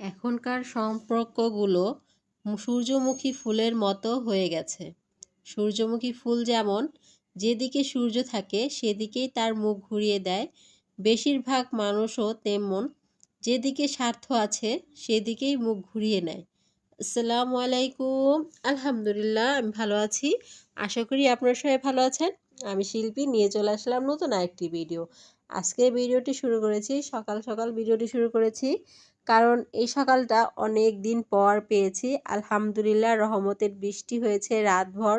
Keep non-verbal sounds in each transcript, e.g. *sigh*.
এখনকার সম্পর্কগুলো সূর্যমুখী ফুলের মতো হয়ে গেছে। সূর্যমুখী ফুল যেমন যেদিকে সূর্য থাকে, সেদিকেই তার মুখ ঘুরিয়ে দেয়। বেশিরভাগ মানুষও তেমন। যেদিকে স্বার্থ আছে, সেদিকেই মুখ ঘুরিয়ে নেয়। আসসালামু আলাইকুম। আলহামদুলিল্লাহ, আমি ভালো আছি। আশা করি আপনারা সবাই ভালো আছেন। আমি শিল্পী, নিয়ে চলে আসলাম নতুন আরেকটি ভিডিও। আজকে ভিডিওটি শুরু করেছি, সকাল সকাল ভিডিওটি শুরু করেছি। কারণ এই সকালটা অনেক দিন পর পেয়েছি। আলহামদুলিল্লাহ রহমতের বৃষ্টি হয়েছে রাতভর।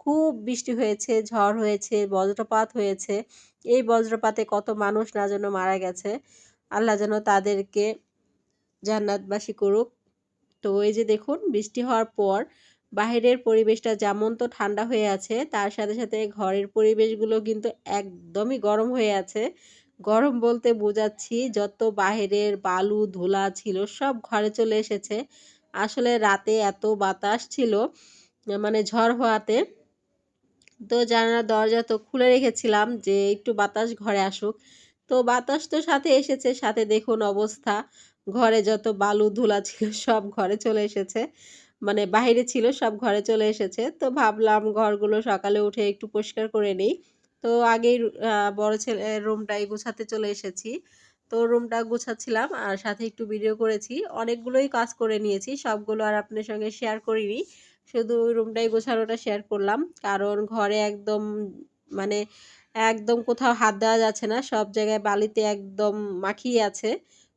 খুব বৃষ্টি হয়েছে, ঝড় হয়েছে, বজ্রপাত হয়েছে। এই বজ্রপাতে কত মানুষ না যেন মারা গেছে। আল্লাহ যেন তাদেরকে জান্নাতবাসী করুক। তো এই যে দেখুন, বৃষ্টি হওয়ার পর বাহিরের পরিবেশটা যেমন তো ঠান্ডা হয়ে আছে, তার সাথে সাথে ঘরের পরিবেশগুলো কিন্তু একদমই গরম হয়ে আছে। গরম বলতে বোঝাচ্ছি, যত বাহিরের বালু, ধুলা ছিল, সব ঘরে চলে এসেছে। আসলে রাতে এত বাতাস ছিল মানে ঝড় হওয়াতে। তো জানালা দরজা তো খুলে রেখেছিলাম যে একটু বাতাস ঘরে আসুক। তো বাতাস তো সাথে এসেছে, সাথে দেখুন অবস্থা। ঘরে যত বালু, ধুলা ছিল, সব ঘরে চলে এসেছে। মানে বাইরে ছিল, সব ঘরে চলে এসেছে। তো ভাবলাম ঘরগুলো সকালে উঠে একটু পরিষ্কার করে নিই। তো আগেই বড় ছেলে রুমটাই গুছাতে চলে এসেছি। তো রুমটা গুছাচ্ছিলাম আর সাথে একটু ভিডিও করেছি। অনেকগুলোই কাজ করে নিয়েছি, সবগুলো আর আপনার সঙ্গে শেয়ার করিনি। শুধু রুমটাই গোছানোটা শেয়ার করলাম। কারণ ঘরে একদম মানে একদম কোথাও হাত দেওয়া যাচ্ছে না, সব জায়গায় বালিতে একদম মাখিয়ে আছে।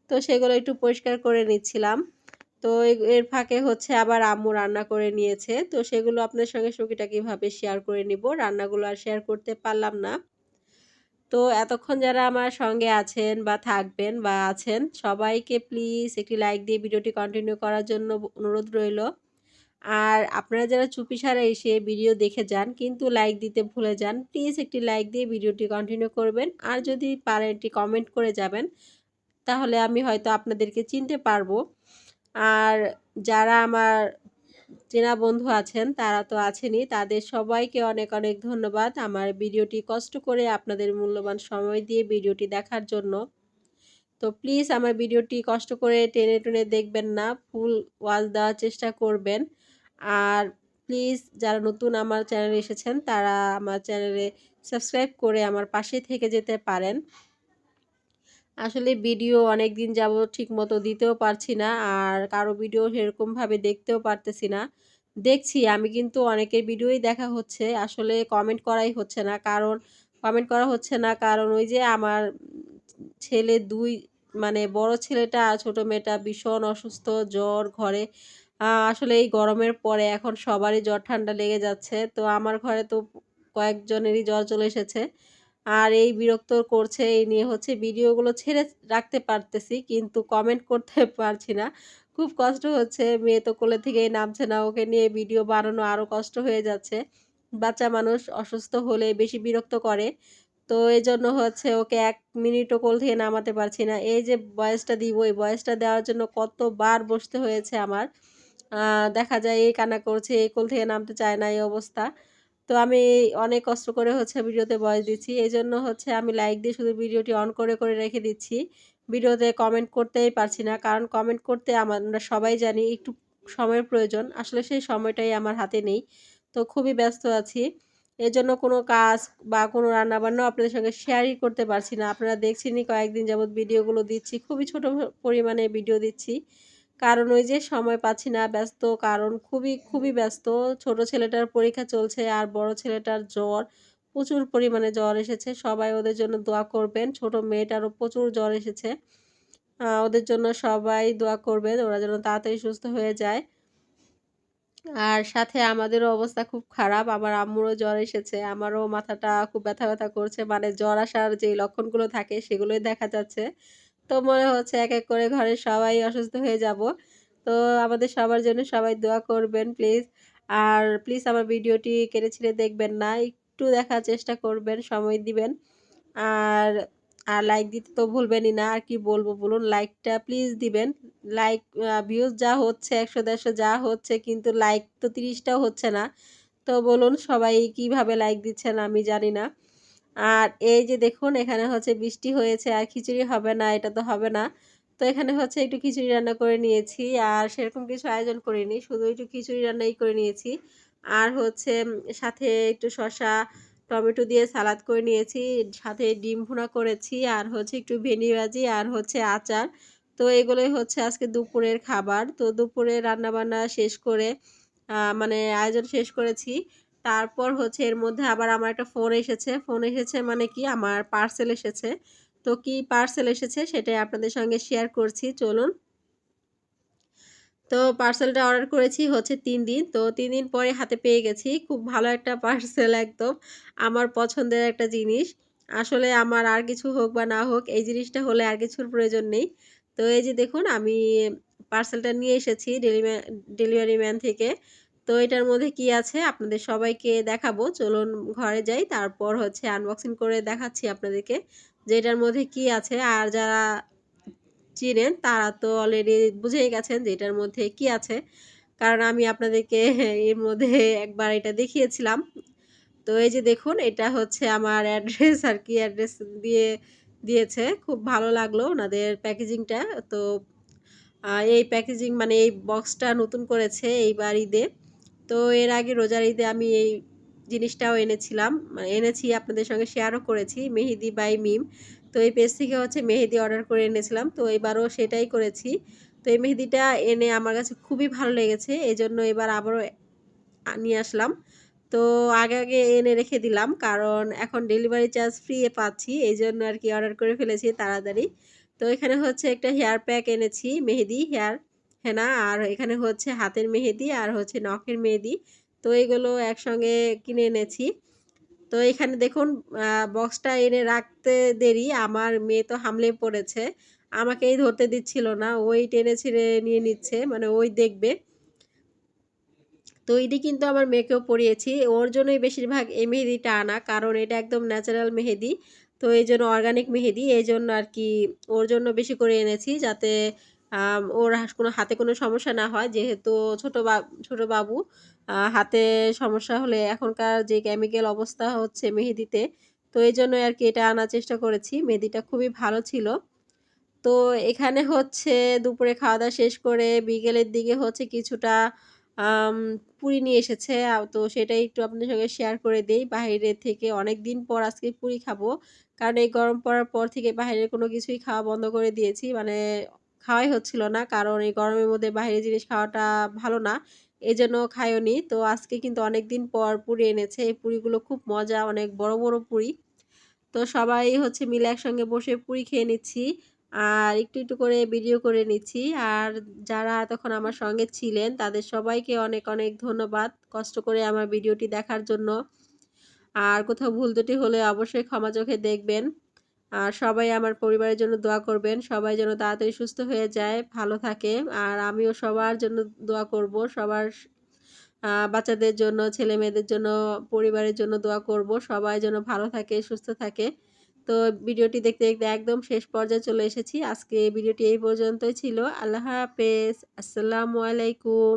তো সেগুলো একটু পরিষ্কার করে নিচ্ছিলাম। তো এর ফাঁকে হচ্ছে আবার আম্মু রান্না করে নিয়েছে। তো সেগুলো আপনার সঙ্গে কীভাবে শেয়ার করে নিব। রান্নাগুলো আর শেয়ার করতে পারলাম না। তো এতক্ষণ যারা আমার সঙ্গে আছেন বা থাকবেন বা আছেন, সবাইকে প্লিজ একটি লাইক দিয়ে ভিডিওটি কন্টিনিউ করার জন্য অনুরোধ রইল। আর আপনারা যারা চুপি সারা এসে ভিডিও দেখে যান, কিন্তু লাইক দিতে ভুলে যান প্লিজ একটি লাইক দিয়ে ভিডিওটি কন্টিনিউ করবেন। আর যদি পারেন একটি কমেন্ট করে যাবেন, তাহলে আমি হয়তো আপনাদেরকে চিনতে পারব। আর যারা আমার চেনা বন্ধু আছেন, তারা তো আছেনই, তাদের সবাইকে অনেক অনেক ধন্যবাদ আমার ভিডিওটি কষ্ট করে আপনাদের মূল্যবান সময় দিয়ে ভিডিওটি দেখার জন্য। তো প্লিজ আমার ভিডিওটি কষ্ট করে টেনে টেনে দেখবেন না, ফুল ওয়াজ দেওয়ার চেষ্টা করবেন। আর প্লিজ যারা নতুন আমার চ্যানেলে এসেছেন, তারা আমার চ্যানেলে সাবস্ক্রাইব করে আমার পাশে থেকে যেতে পারেন। আসলে ভিডিও অনেক দিন যাব ঠিক মতো দিতেও পারছি না আর কারও ভিডিও সেরকমভাবে দেখতেও পারতেছি না। দেখছি, আমি কিন্তু অনেকের ভিডিওই দেখা হচ্ছে, আসলে কমেন্ট করাই হচ্ছে না। কারণ কমেন্ট করা হচ্ছে না, কারণ ওই যে আমার ছেলে দুই মানে বড় ছেলেটা আর ছোটো মেয়েটা ভীষণ অসুস্থ, জ্বর, ঘরে আসলে এই গরমের পরে এখন সবারই জ্বর ঠান্ডা লেগে যাচ্ছে। তো আমার ঘরে তো কয়েকজনেরই জ্বর চলে এসেছে। আর এই বিরক্ত করছে, এই নিয়ে হচ্ছে ভিডিওগুলো ছেড়ে রাখতে পারতেছি, কিন্তু কমেন্ট করতে *laughs* পারছি না। খুব কষ্ট হচ্ছে, মেয়ে তো কোলে থেকেই নামছে না, ওকে নিয়ে ভিডিও বানানো আরও কষ্ট হয়ে যাচ্ছে। বাচ্চা মানুষ অসুস্থ হলে বেশি বিরক্ত করে, তো এই জন্য হচ্ছে ওকে এক মিনিটও কোল থেকে নামাতে পারছি না। এই যে বয়সটা দিব, এই বয়সটা দেওয়ার জন্য কতবার বসতে হয়েছে আমার। দেখা যায়, এই কান্না করছে, এই কোল থেকে নামতে চায় না, এই অবস্থা। তো আমি অনেক কষ্ট করে হচ্ছে ভিডিওতে বয়স দিচ্ছি। এই জন্য হচ্ছে আমি লাইক দিয়ে শুধু ভিডিওটি অন করে করে রেখে দিচ্ছি। ভিডিওতে কমেন্ট করতেই পারছি না, কারণ কমেন্ট করতে আমরা সবাই জানি একটু সময়ের প্রয়োজন। আসলে সেই সময়টাই আমার হাতে নেই। তো খুবই ব্যস্ত আছি। এজন্য কোনো কাজ বা কোনো রান্নাবান্নাও আপনাদের সঙ্গে শেয়ারই করতে পারছি না। আপনারা দেখছেনই কয়েকদিন যাবৎ ভিডিওগুলো দিচ্ছি। খুবই ছোট পরিমাণে ভিডিও দিচ্ছি। কারণ ওই যে সময় পাচ্ছি না, ব্যস্ত, কারণ খুবই খুবই ব্যস্ত। ছোট ছেলেটার পরীক্ষা চলছে আর বড় ছেলেটার জ্বর। প্রচুর পরিমাণে জ্বর এসেছে। সবাই ওদের জন্য দোয়া করবেন। ছোট মেয়েটারও প্রচুর জ্বর এসেছে। ওদের জন্য সবাই দোয়া করবেন। ওরা যেন তাড়াতাড়ি সুস্থ হয়ে যায়। আর সাথে আমাদেরও অবস্থা খুব খারাপ। আমার আম্মুরও জ্বর এসেছে। আমারও মাথাটা খুব ব্যথা ব্যথা করছে। মানে জ্বর আসার যে লক্ষণগুলো থাকে, সেগুলোই দেখা যাচ্ছে। তো মনে হচ্ছে এক এক করে ঘরে সবাই অসুস্থ হয়ে যাব। তো আমাদের সবার জন্য সবাই দোয়া করবেন, প্লিজ। আর প্লিজ আমার ভিডিওটি কেটে ছিঁড়ে দেখবেন না, একটু দেখার চেষ্টা করবেন, সময় দিবেন। আর আর লাইক দিতে তো ভুলবেনই না, আর কি বলব বলুন লাইকটা প্লিজ দিবেন। লাইক ভিউজ যা হচ্ছে, একশো দেড়শো যা হচ্ছে, কিন্তু লাইক তো তিরিশটাও হচ্ছে না। তো বলুন সবাই কীভাবে লাইক দিচ্ছেন আমি জানি না। আর এই যে দেখুন, এখানে হচ্ছে বৃষ্টি হয়েছে, আর খিচুড়ি হবে না, এটা তো হবে না। তো এখানে হচ্ছে একটু খিচুড়ি রান্না করে নিয়েছি, আর সেরকম কিছু আয়োজন করিনি, শুধু একটু খিচুড়ি রান্নাই করে নিয়েছি। আর হচ্ছে সাথে একটু শসা, টমেটো দিয়ে সালাদ করে নিয়েছি, সাথে ডিম ভুনা করেছি, আর হচ্ছে একটু ভেনি ভাজি, আর হচ্ছে আচার। তো এগুলোই হচ্ছে আজকে দুপুরের খাবার। তো দুপুরে রান্নাবান্না শেষ করে মানে আয়োজন শেষ করেছি। তারপর হচ্ছে এর মধ্যে আবার আমার একটা ফোন এসেছে। ফোন এসেছে মানে কি? আমার পার্সেল এসেছে। তো কি পার্সেল এসেছে সেটাই আপনাদের সঙ্গে শেয়ার করছি, চলুন। তো পার্সেলটা অর্ডার করেছি হচ্ছে তিন দিন। তো তিন দিন পরে হাতে পেয়ে গেছি। খুব ভালো একটা পার্সেল একদম। আমার পছন্দের একটা জিনিস। আসলে আমার আর কিছু হোক বা না হোক, এই জিনিসটা হলে আর কিছুর প্রয়োজন নেই। তো এই যে দেখুন, আমি পার্সেলটা নিয়ে এসেছি ডেলিভারি ম্যান থেকে। তো এটার মধ্যে কি আছে? আপনাদের সবাইকে দেখাবো। চলুন ঘরে যাই। তারপর হচ্ছে আনবক্সিং করে দেখাচ্ছি আপনাদেরকে যে এটার মধ্যে কি আছে। আর যারা চিনেন, তারা তো অলরেডি বুঝেই গেছেন যে এটার মধ্যে কি আছে। কারণ আমি আপনাদেরকে এর মধ্যে একবার এটা দেখিয়েছিলাম। তো এই যে দেখুন, এটা হচ্ছে আমার অ্যাড্রেস আর কি অ্যাড্রেস দিয়ে দিয়েছে। খুব ভালো লাগল ওনাদের প্যাকেজিংটা তো এই প্যাকেজিং মানে এই বক্সটা নতুন করেছে এইবার ঈদে। তো এর আগে রোজার ঈদে আমি এই জিনিসটাও এনেছিলাম। মানে এনেছি, আপনাদের সঙ্গে শেয়ারও করেছি, মেহেদি বাই মিম। তো এই পেজ থেকে হচ্ছে মেহেদি অর্ডার করে এনেছিলাম। তো এবারও সেটাই করেছি। তো এই মেহেদিটা এনে আমার কাছে খুবই ভালো লেগেছে। এই জন্য এবার আবারও নিয়ে আসলাম। তো আগে আগে এনে রেখে দিলাম, কারণ এখন ডেলিভারি চার্জ ফ্রি পাচ্ছি। এই জন্য আর কি অর্ডার করে ফেলেছি তাড়াতাড়ি। তো এখানে হচ্ছে একটা হেয়ার প্যাক এনেছি, মেহেদি হেয়ার হেনা আর এখানে হচ্ছে হাতের মেহেদি আর হচ্ছে নখের মেহেদি। তো এগুলো একসঙ্গে কিনে এনেছি। তো এখানে দেখুন বক্সটা এনে রাখতে দেরি। আমার মেয়ে তো হামলে পড়েছে। আমাকেই ধরতে দিচ্ছিল না। ওই টেনে ছিঁড়ে নিয়ে নিচ্ছে মানে ওই দেখবে। তো এটি কিন্তু আমার মেয়েকেও পরিয়েছি ওর জন্যই বেশিরভাগ এই মেহেদিটা আনা, কারণ এটা একদম ন্যাচারাল মেহেদি। তো এই জন্য অর্গানিক মেহেদি। এই জন্য আর কি ওর জন্য বেশি করে এনেছি, যাতে ওর কোনো হাতে কোনো সমস্যা না হয়। যেহেতু ছোটো বা, ছোটো বাবু হাতে সমস্যা হলে এখনকার যে কেমিক্যাল অবস্থা হচ্ছে মেহেদিতে, তো এই জন্য আর কি এটা আনার চেষ্টা করেছি। মেহেদিটা খুবই ভালো ছিল। তো এখানে হচ্ছে দুপুরে খাওয়া দাওয়া শেষ করে বিকেলের দিকে হচ্ছে কিছুটা পুরি নিয়ে এসেছে। তো সেটাই একটু আপনাদের সঙ্গে শেয়ার করে দেই। বাইরে থেকে অনেক দিন পর আজকে পুরি খাব। কারণ এই গরম পড়ার পর থেকে বাইরের কোনো কিছুই খাওয়া বন্ধ করে দিয়েছি। মানে খাওয়াই হচ্ছিল না। কারণ এই গরমের মধ্যে বাইরের জিনিস খাওয়াটা ভালো না। এই জন্য খায়নি তো আজকে কিন্তু অনেক দিন পর পুরি এনেছে। এই পুরিগুলো খুব মজা, অনেক বড় বড় পুরি। তো সবাই হচ্ছে মিলে একসঙ্গে বসে পুরি খেয়ে নিচ্ছি। আর একটু একটু করে ভিডিও করে নিচ্ছি। আর যারা এতক্ষণ আমার সঙ্গে ছিলেন, তাদের সবাইকে অনেক অনেক ধন্যবাদ কষ্ট করে আমার ভিডিওটি দেখার জন্য। আর কোথাও ভুল ত্রুটি হলে অবশ্যই ক্ষমা চোখে দেখবেন। আর সবাই আমার পরিবারের জন্য দোয়া করবেন। সবাই যেন তাড়াতাড়ি সুস্থ হয়ে যায়, ভালো থাকে। আর আমিও সবার জন্য দোয়া করব। সবার বাচ্চাদের জন্য ছেলে মেয়েদের জন্য, পরিবারের জন্য দোয়া করব। সবাই যেন ভালো থাকে, সুস্থ থাকে। তো ভিডিওটি দেখতে দেখতে একদম শেষ পর্যায়ে চলে এসেছি। আজকে ভিডিওটি এই পর্যন্তই ছিল। আল্লাহ হাফেজ। আসসালামু আলাইকুম।